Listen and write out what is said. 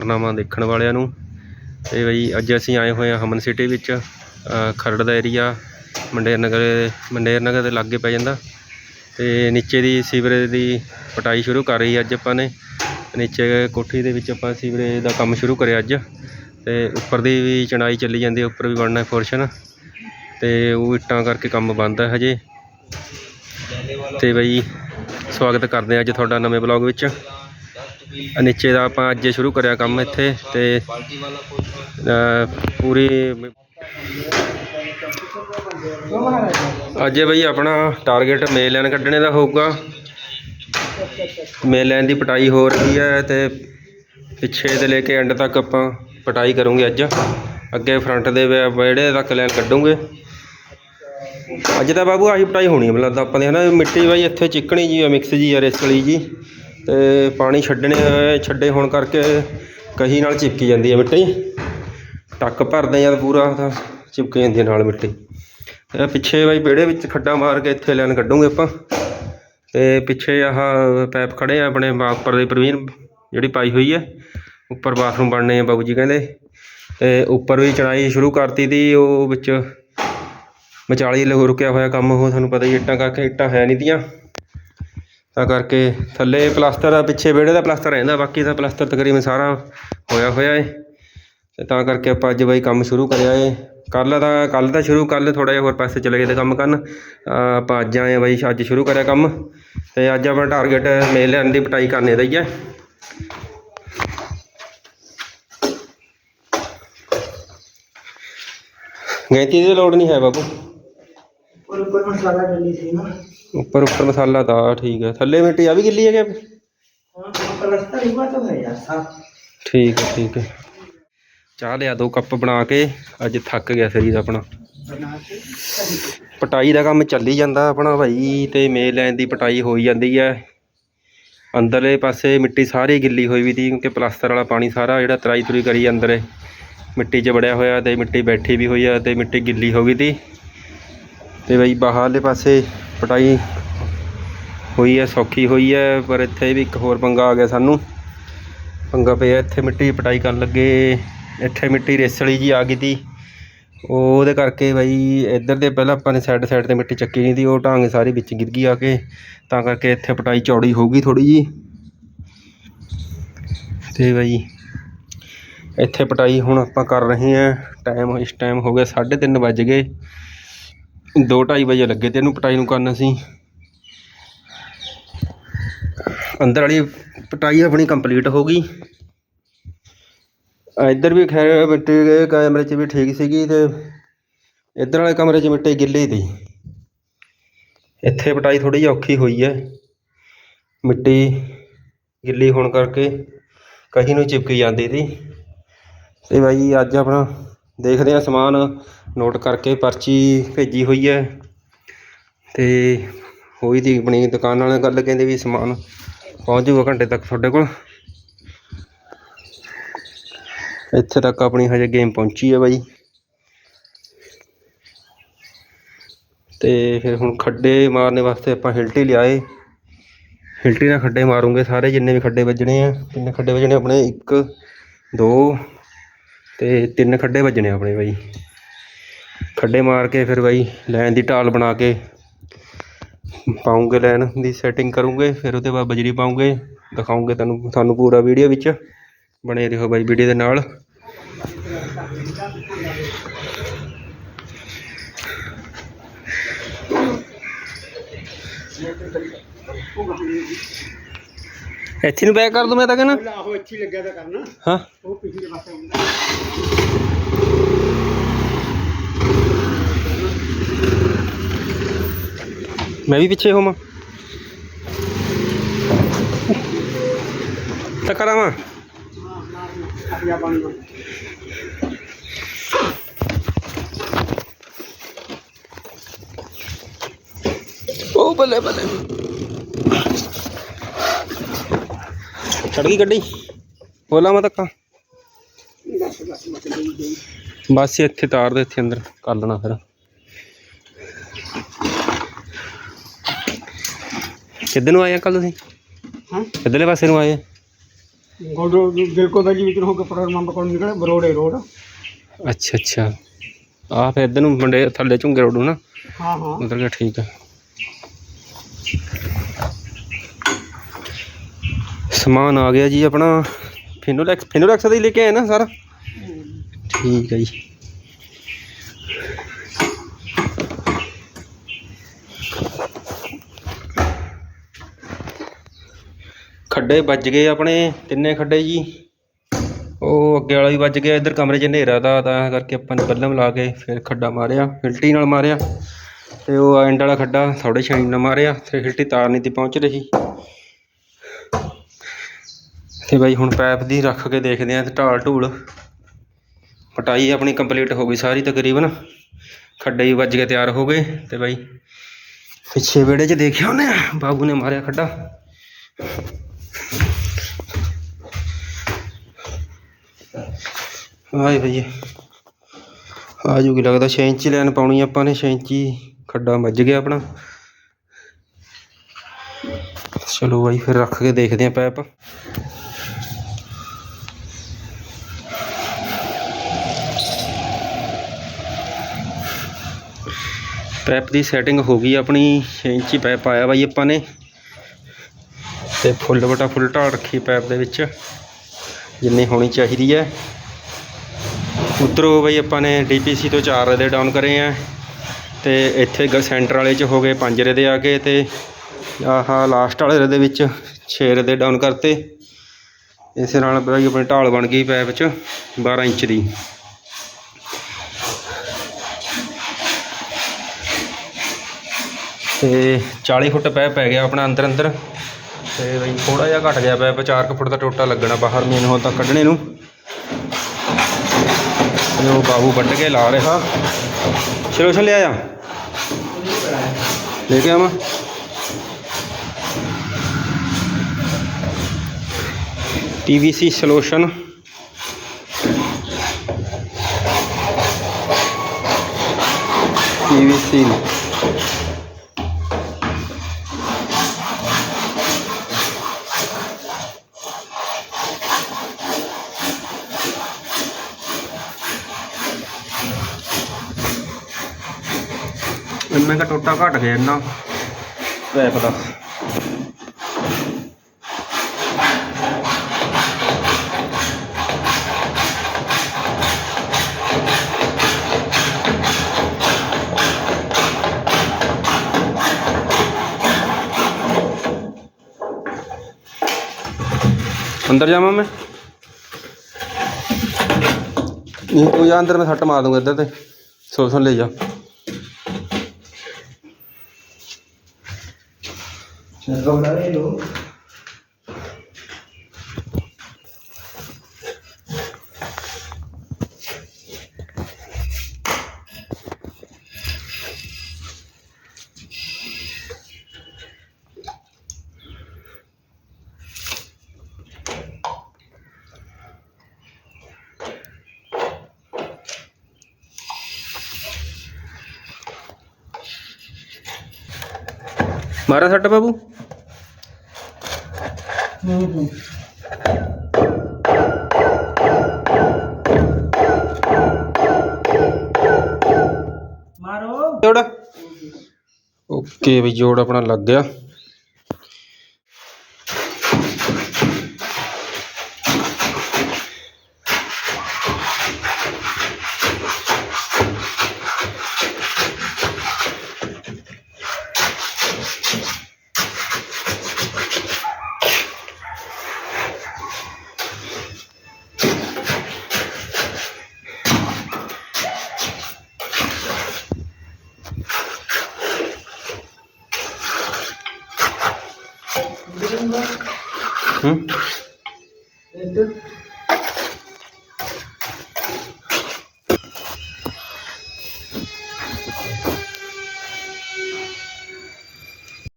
ਨਾਮਾ ਦੇਖਣ ਵਾਲਿਆਂ ਨੂੰ। ਤੇ ਬਈ ਅੱਜ ਅਸੀਂ ਆਏ ਹੋਏ ਹਾਂ ਹਮਨ ਸਿਟੀ ਵਿੱਚ ਖਰੜ ਦਾ ਏਰੀਆ ਮੰਡੇਰ ਨਗਰ ਮੰਡੇਰ ਨਗਰ ਦੇ ਲਾਗੇ ਪੈ ਜਾਂਦਾ। ਤੇ ਨੀਚੇ ਦੀ ਸੀਵਰੇਜ ਦੀ ਪਟਾਈ ਸ਼ੁਰੂ ਕਰ ਰਹੀ ਅੱਜ ਆਪਾਂ ਨੇ। ਨੀਚੇ ਕੋਠੀ ਦੇ ਵਿੱਚ ਆਪਾਂ ਸੀਵਰੇਜ ਦਾ ਕੰਮ ਸ਼ੁਰੂ ਕਰਿਆ ਅੱਜ। ਤੇ ਉੱਪਰ ਦੀ ਵੀ ਚਣਾਈ ਚੱਲੀ ਜਾਂਦੀ ਉੱਪਰ ਵੀ ਬਣਨਾ ਪੋਰਸ਼ਨ ਤੇ ਉਹ ਇੱਟਾਂ ਕਰਕੇ ਕੰਮ ਬੰਦ ਹੈ ਹਜੇ। ਤੇ ਬਈ ਸਵਾਗਤ ਕਰਦੇ ਹਾਂ ਅੱਜ ਤੁਹਾਡਾ ਨਵੇਂ ਬਲੌਗ ਵਿੱਚ। ਨੀਚੇ ਦਾ ਆਪਾਂ ਅੱਜ ਸ਼ੁਰੂ ਕਰਿਆ ਕੰਮ ਇੱਥੇ ਤੇ ਪੂਰੀ ਅੱਜ ਬਈ ਆਪਣਾ ਟਾਰਗੇਟ ਮੇਲ ਲਾਈਨ ਕੱਢਣੇ ਦਾ ਹੋਊਗਾ। ਮੇਲ ਲਾਈਨ ਦੀ ਪਟਾਈ ਹੋ ਰਹੀ ਹੈ ਤੇ ਪਿੱਛੇ ਦੇ ਲੈ ਕੇ ਐਂਡ ਤੱਕ ਆਪਾਂ ਪਟਾਈ ਕਰੂੰਗੇ ਅੱਜ। ਅੱਗੇ ਫਰੰਟ ਦੇ ਵਿਹੜੇ ਤੱਕ ਲਾਈਨ ਕੱਢੂਗੇ। ਅੱਜ ਤਾਂ ਬਾਬੂ ਆਹੀ ਪਟਾਈ ਹੋਣੀ ਹੈ, ਮਤਲਬ ਤਾਂ ਆਪਾਂ ਦੇ ਹਨਾ ਮਿੱਟੀ ਬਾਈ ਇੱਥੇ ਚਿੱਕਣੀ ਜੀ ਆ ਮਿਕਸ ਜੀ ਆ ਰੇਸਲੀ ਜੀ। ਤੇ ਪਾਣੀ ਛੱਡਣੇ ਹੋਏ ਛੱਡੇ ਹੋਣ ਕਰਕੇ ਕਹੀ ਨਾਲ ਚਿਪਕੀ ਜਾਂਦੀ ਹੈ ਮਿੱਟੀ। ਟੱਕ ਭਰਦੇ ਜਦ ਪੂਰਾ, ਤਾਂ ਚਿਪਕ ਜਾਂਦੀ ਹੈ ਨਾਲ ਮਿੱਟੀ। ਤੇ ਪਿੱਛੇ ਬਾਈ ਵਿਹੜੇ ਵਿੱਚ ਖੱਡਾ ਮਾਰ ਕੇ ਇੱਥੇ ਲਾਈਨ ਕੱਢੂਗੇ ਆਪਾਂ। ਤੇ ਪਿੱਛੇ ਆਹ ਪੈਪ ਖੜੇ ਆ ਆਪਣੇ ਬਾ- ਉੱਪਰ ਦੇ ਪ੍ਰਵੀਨ, ਜਿਹੜੀ ਪਾਈ ਹੋਈ ਹੈ। ਉੱਪਰ ਬਾਥਰੂਮ ਬਣਨੇ ਆ ਬਾਬੂ ਜੀ ਕਹਿੰਦੇ। ਤੇ ਉੱਪਰ ਵੀ ਚੜਾਈ ਸ਼ੁਰੂ ਕਰਤੀ ਤੀ ਉਹ ਵਿੱਚ ਵਿਚਾਲੀ ਲੋ, ਰੁਕਿਆ ਹੋਇਆ ਕੰਮ, ਉਹ ਤੁਹਾਨੂੰ ਪਤਾ ਹੀ, ਇੱਟਾਂ ਕਰਕੇ ਇੱਟਾਂ ਹੈ ਨਹੀਂ ਤੀਆਂ। ਤਾਂ ਕਰਕੇ ਥੱਲੇ ਪਲਸਤਰ ਆ, ਪਿੱਛੇ ਵਿਹੜੇ ਦਾ ਪਲਸਤਰ ਰਹਿੰਦਾ, ਬਾਕੀ ਤਾਂ ਪਲਸਤਰ ਤਕਰੀਬਨ ਸਾਰਾ ਹੋਇਆ ਹੋਇਆ ਏ। ਅਤੇ ਤਾਂ ਕਰਕੇ ਆਪਾਂ ਅੱਜ ਬਾਈ ਕੰਮ ਸ਼ੁਰੂ ਕਰਿਆ ਏ। ਕੱਲ੍ਹ ਦਾ ਕੱਲ੍ਹ ਦਾ ਸ਼ੁਰੂ, ਕੱਲ੍ਹ ਥੋੜ੍ਹਾ ਜਿਹਾ ਹੋਰ ਪਾਸੇ ਚਲੇ ਗਏ ਤੇ ਕੰਮ ਕਰਨ। ਆਪਾਂ ਅੱਜ ਆਏ ਆ ਬਾਈ, ਅੱਜ ਸ਼ੁਰੂ ਕਰਿਆ ਕੰਮ। ਅਤੇ ਅੱਜ ਆਪਣਾ ਟਾਰਗੇਟ ਮੇਲ ਲੈਣ ਦੀ ਪਟਾਈ ਕਰਨੇ ਦਾ ਹੀ ਹੈ ਗੈਂਤੀ ਦੀ ਲੋੜ ਨਹੀਂ ਹੈ ਬਾਪੂ। ਉੱਪਰ ਉੱਪਰ ਮਸਾਲਾ ਡਲੀ ਸੀ ਨਾ। ਥੱਲੇ ਮਿੱਟੀ ਆ ਵੀ ਗਿੱਲੀ ਹੈ ਕਿ हाँ प्लस्तर हुआ तो है यार साफ ਠੀਕ ਹੈ ਠੀਕ ਹੈ ਚਾਹ ਲਿਆ ਦੋ ਕੱਪ ਬਣਾ ਕੇ ਅੱਜ ਥੱਕ ਗਿਆ ਸਰੀਰ ਆਪਣਾ बना के ਪਟਾਈ ਦਾ ਕੰਮ ਚੱਲੀ ਜਾਂਦਾ ਆਪਣਾ ਭਾਈ ਤੇ ਮੇਲ ਲਾਈਨ ਦੀ ਪਟਾਈ ਹੋਈ ਜਾਂਦੀ ਹੈ ਅੰਦਰਲੇ ਪਾਸੇ ਮਿੱਟੀ ਸਾਰੀ ਗਿੱਲੀ ਹੋਈ ਵੀ ਤੀ ਕਿਉਂਕਿ ਪਲਾਸਟਰ ਵਾਲਾ ਪਾਣੀ ਸਾਰਾ ਜਿਹੜਾ ਤਰਾਈ ਤੁਰੀ ਕਰੀ ਅੰਦਰ ਮਿੱਟੀ 'ਚ ਵੜਿਆ ਹੋਇਆ ਤੇ ਮਿੱਟੀ ਬੈਠੀ ਵੀ ਹੋਈ ਆ ਤੇ ਮਿੱਟੀ ਗਿੱਲੀ ਹੋ ਗਈ ਤੀ ਤੇ ਬਈ ਬਾਹਰਲੇ ਪਾਸੇ ਪਟਾਈ ਹੋਈ ਹੈ, ਸੌਖੀ ਹੋਈ ਹੈ, ਪਰ ਇੱਥੇ ਵੀ ਇੱਕ ਹੋਰ ਪੰਗਾ ਆ ਗਿਆ ਸਾਨੂੰ। ਪੰਗਾ ਪਿਆ, ਇੱਥੇ ਮਿੱਟੀ ਦੀ ਪਟਾਈ ਕਰਨ ਲੱਗੇ। ਇੱਥੇ ਮਿੱਟੀ ਰੇਸਲੀ ਜੀ ਆ ਗਈ ਤੀ। ਉਹਦੇ ਕਰਕੇ ਬਾਈ ਇੱਧਰ ਦੇ ਪਹਿਲਾਂ ਆਪਾਂ ਨੇ ਸਾਈਡ ਸਾਈਡ ਤੇ ਮਿੱਟੀ ਚੱਕੀ ਨਹੀਂ ਤੀ, ਉਹ ਢਾਂਗ ਸਾਰੀ ਵਿੱਚ ਗਿਰ ਗਈ ਆ ਕੇ। ਤਾਂ ਕਰਕੇ ਇੱਥੇ ਪਟਾਈ ਚੌੜੀ ਹੋਊਗੀ ਥੋੜੀ ਜੀ ਤੇ ਬਾਈ ਇੱਥੇ ਪਟਾਈ ਹੁਣ ਆਪਾਂ ਕਰ ਰਹੇ ਹਾਂ। ਟਾਈਮ ਇਸ ਟਾਈਮ ਹੋ ਗਿਆ 3:30 ਵੱਜ ਗਏ। ਦੋ 2:30 ਵਜੇ ਲੱਗੇ ਤੇ ਇਹਨੂੰ ਪਟਾਈ ਨੂੰ ਕਰਨ ਅਸੀਂ। ਅੰਦਰ ਵਾਲੀ ਪਟਾਈ ਆਪਣੀ ਕੰਪਲੀਟ ਹੋ ਗਈ। ਇੱਧਰ ਵੀ ਖੈਰ ਮਿੱਟੀ ਦੇ ਕਮਰੇ 'ਚ ਵੀ ਠੀਕ ਸੀਗੀ ਤੇ ਇੱਧਰ ਵਾਲੇ ਕਮਰੇ 'ਚ ਮਿੱਟੀ ਗਿੱਲੀ ਤੀ ਇੱਥੇ ਪਟਾਈ ਥੋੜੀ ਜਿਹੀ ਔਖੀ ਹੋਈ ਹੈ। ਮਿੱਟੀ ਗਿੱਲੀ ਹੋਣ ਕਰਕੇ ਕਹੀ ਨੂੰ ਚਿਪਕੀ ਜਾਂਦੀ ਤੀ ਤੇ ਬਾਈ ਅੱਜ ਆਪਣਾ ਦੇਖਦੇ ਆ ਸਮਾਨ ਨੋਟ ਕਰਕੇ ਪਰਚੀ ਭੇਜੀ ਹੋਈ ਹੈ। ਤੇ ਹੋਈ ਦੀ ਆਪਣੀ ਦੁਕਾਨ ਨਾਲ ਗੱਲ, ਕਹਿੰਦੇ ਵੀ ਸਮਾਨ ਪਹੁੰਚ ਜਾਊਗਾ ਘੰਟੇ ਤੱਕ ਤੁਹਾਡੇ ਕੋਲ। ਇੱਥੇ ਤੱਕ ਆਪਣੀ ਹਜੇ ਗੇਮ ਪਹੁੰਚੀ ਹੈ ਬਾਈ। ਤੇ ਫਿਰ ਹੁਣ ਖੱਡੇ ਮਾਰਨੇ ਵਾਸਤੇ ਆਪਾਂ ਹਿਲਟੀ ਲਿਆਏ। ਹਿਲਟੀ ਨਾਲ ਖੱਡੇ ਮਾਰੂੰਗੇ ਸਾਰੇ, ਜਿੰਨੇ ਵੀ ਖੱਡੇ ਵੱਜਣੇ ਆ। ਕਿੰਨੇ ਖੱਡੇ ਵੱਜਣੇ ਆਪਣੇ 1 2 ਤੇ ਤਿੰਨ ਖੱਡੇ ਵੱਜਣੇ ਆਪਣੇ ਬਾਈ। ਖੱਡੇ ਮਾਰ ਕੇ ਫਿਰ ਬਾਈ ਲਾਈਨ ਦੀ ਟਾਲ ਬਣਾ ਕੇ ਪਾਉਂਗੇ ਲਾਈਨ ਦੀ ਸੈਟਿੰਗ ਕਰੂੰਗੇ ਫਿਰ ਉਹਦੇ ਬਾਅਦ ਬਜਰੀ ਪਾਉਂਗੇ ਦਿਖਾਉਂਗੇ ਤੁਹਾਨੂੰ ਤੁਹਾਨੂੰ ਪੂਰਾ ਵੀਡੀਓ ਵਿੱਚ। ਬਣੇ ਰਹੋ ਬਾਈ ਵੀਡੀਓ ਦੇ ਨਾਲ। ਇੱਥੇ ਨੂੰ ਬੈਕ ਕਰ ਦੂੰ ਮੈਂ ਤਾਂ ਕਹਿੰਦਾ। ਆਹੋ ਇੱਥੇ ਲੱਗਿਆ ਤਾਂ ਕਰਨਾ। ਹਾਂ। ਉਹ ਪਿਛਲੇ ਪਾਸੇ ਹੁੰਦਾ ਮੈਂ ਵੀ ਪਿੱਛੇ ਹੋਵਾਂ। ਟਕਰਾਵਾਂ ਉਹ ਬੱਲੇ ਬੱਲੇ। ਛੱਡ ਗਈ ਗੱਡੀ? ਬੋਲਾ ਮੈਂ ਤੱਕਾ ਬਸ ਇੱਥੇ ਤਾਰ ਦੇ ਇੱਥੇ ਅੰਦਰ। ਕਰ ਲੈਣਾ ਫਿਰ। ਕਿੱਧਰ ਨੂੰ ਆਏ ਅੰਕਲ ਤੁਸੀਂ? हाँ ਕਿੱਧਰਲੇ ਪਾਸੇ ਨੂੰ ਆਏ ਗੋਲਡੋ ਦਿਲਕੋ ਵੈਲੀ ਵਿੱਚੋਂ ਹੋ ਕੇ ਪੈਟਰੋਲ ਪੰਪ ਕੋਲ ਨਿਕਲੇ ਬਰੋੜੇ ਰੋਡ। ਅੱਛਾ ਅੱਛਾ। ਆ ਫਿਰ ਇੱਧਰ ਨੂੰ ਮੰਡੇ ਥੱਲੇ ਝੁੰਗੇ ਰੋਡ ਨੂੰ ਨਾ? ਹਾਂ ਹਾਂ। ਉਧਰ ਗਿਆ ਠੀਕ ਆ। ਸਮਾਨ ਆ ਗਿਆ ਜੀ ਆਪਣਾ। ਫਿਨੋਲੈਕਸ ਫਿਨੋਲੈਕਸ ਦਾ ਹੀ ਲੈ ਕੇ ਆਏ ਨਾ ਸਾਰਾ? ਠੀਕ ਹੈ ਜੀ। ਖੱਡੇ ਵੱਜ ਗਏ ਆਪਣੇ, ਤਿੰਨੇ ਖੱਡੇ ਜੀ। ਉਹ ਅੱਗੇ ਵਾਲਾ ਵੀ ਵੱਜ ਗਿਆ, ਇੱਧਰ ਕਮਰੇ 'ਚ ਹਨੇਰਾ ਦਾ ਤਾਂ ਕਰਕੇ ਆਪਾਂ ਨੇ ਬੱਲਮ ਲਾ ਕੇ ਫਿਰ ਖੱਡਾ ਮਾਰਿਆ, ਫਿਲਟੀ ਨਾਲ ਮਾਰਿਆ। ਤੇ ਉਹ ਐਂਡ ਵਾਲਾ ਖੱਡਾ ਥੋੜੇ ਛਾਈ ਨਾਲ ਮਾਰਿਆ ਤੇ ਫਿਲਟੀ ਤਾਰ ਨਹੀਂ ਤੀ ਪਹੁੰਚ ਰਹੀ। ਤੇ ਬਾਈ ਹੁਣ ਪੈਪ ਦੀ ਰੱਖ ਕੇ ਦੇਖਦੇ ਆਂ ਤੇ ਢਾਲ ਢੂਲ। ਪਟਾਈ ਆਪਣੀ ਕੰਪਲੀਟ ਹੋ ਗਈ ਸਾਰੀ ਤਕਰੀਬਨ। ਖੱਡੇ ਵੀ ਵੱਜ ਕੇ ਤਿਆਰ ਹੋ ਗਏ। ਤੇ ਬਾਈ ਪਿੱਛੇ ਵਿਹੜੇ 'ਚ ਦੇਖਿਆ ਉਹਨੇ, ਬਾਬੂ ਨੇ ਮਾਰਿਆ ਖੱਡਾ। ਆਏ ਭਈਏ। ਆ ਜੂਗੀ ਲੱਗਦਾ 6 ਇੰਚੀ ਲਾਈਨ ਪਾਉਣੀ ਆਪਾਂ ਨੇ 6 ਇੰਚੀ ਖੱਡਾ ਵੱਜ ਗਿਆ ਆਪਣਾ। ਚਲੋ ਬਾਈ, ਫਿਰ ਰੱਖ ਕੇ ਦੇਖਦੇ ਆਂ ਪੈਪ। ਪੈਪ ਦੀ ਸੈਟਿੰਗ ਹੋ ਗਈ ਆਪਣੀ। 6 ਇੰਚੀ ਪੈਪ ਆਇਆ ਬਾਈ ਆਪਾਂ ਨੇ। ਤੇ ਫੁੱਲ ਵਟਾ ਫੁੱਲ ਢਾਲ ਰੱਖੀ ਪੈਪ ਦੇ ਵਿੱਚ, ਜਿੰਨੀ ਹੋਣੀ ਚਾਹੀਦੀ ਹੈ। ਉੱਧਰੋਂ ਬਈ ਆਪਾਂ ਨੇ ਡੀਪੀਸੀ ਤੋਂ 4 ਰਦੇ ਡਾਊਨ ਕਰੇ ਆ ਤੇ ਇੱਥੇ ਗ ਸੈਂਟਰ ਵਾਲੇ ਚ ਹੋ ਗਏ 5 ਰਦੇ ਆ ਗਏ ਤੇ ਆਹ ਲਾਸਟ ਵਾਲੇ ਰਦੇ ਵਿੱਚ 6 ਰਦੇ ਡਾਊਨ ਕਰਤੇ। ਇਸੇ ਨਾਲ ਬਈ ਆਪਣੀ ਢਾਲ ਬਣ ਗਈ ਪੈਪ ਚ 12 ਇੰਚ ਦੀ। ਤੇ 40 ਫੁੱਟ ਪੈਪ ਪੈ ਗਿਆ ਆਪਣਾ ਅੰਦਰ ਅੰਦਰ ਤੇ ਬਈ ਥੋੜਾ ਜਿਹਾ ਘਟ ਗਿਆ ਪੈਪ 4 ਫੁੱਟ ਦਾ ਟੋਟਾ ਲੱਗਣਾ ਬਾਹਰ। ਮੇਨ ਹੁਣ ਤਾਂ ਕੱਢਣੇ ਨੂੰ। ਤੇ ਉਹ ਬਾਬੂ ਵੱਢ ਕੇ ਲਾ ਰਿਹਾ। ਚਲੋ ਚਲ ਲਿਆ ਲੈ ਕੇ ਆਵਾਂ। ਪੀਵੀਸੀ ਸੋਲੂਸ਼ਨ ਪੀਵੀਸੀ ਇੰਨਾ ਕਾ ਟੋਟਾ ਘਟ ਗਿਆ ਇੰਨਾ ਪੈਪ ਦਾ अंदर जावा मैं नहीं तू जा अंदर मैं सट मार दूंगा इधर ते सो सुन ले చంద్రబాబు నాయుడు మరా బాబు. ਹੂੰ ਹੂੰ ਜੋੜ ਆਪਣਾ ਲੱਗ ਗਿਆ। ਹੂੰ ਇੱਧਰ